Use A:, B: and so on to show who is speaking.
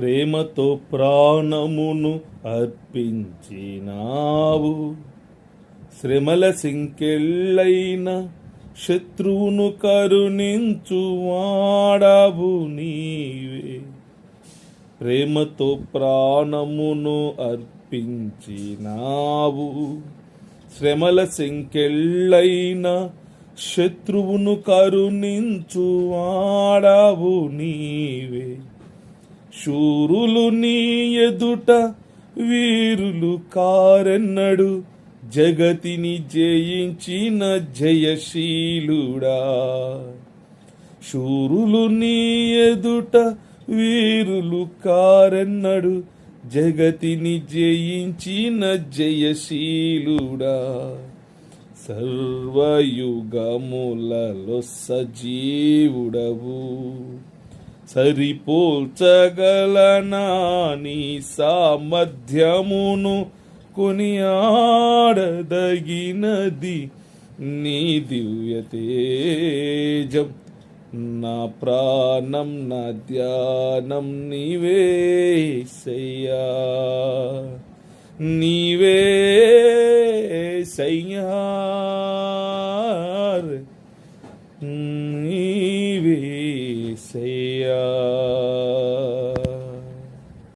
A: ప్రేమతో ప్రాణమును అర్పించినావు. శ్రమల సింకెళ్ళైన శత్రువును కరుణించు వాడవు నీవే. ప్రేమతో ప్రాణమును అర్పించినావు. శ్రమల సింకెళ్ళైన శత్రువును కరుణించు వాడవు నీవే. శూరులు నీ ఎదుట వీరులు కారెన్నడు. జగతిని జయించిన జయశీలుడా. శూరులు నీ ఎదుట వీరులు కారెన్నడు. జగతిని జయించిన జయశీలుడా. సర్వయుగములలో సజీవుడవు. సరిపోల్చగలనా నీ సామర్థ్యమును కొనియాడదగినది నీ దివ్య తేజం. నా ప్రాణం నా ధ్యానం నీవేసయ్యా నీవే సయ్యా. నీ Oh.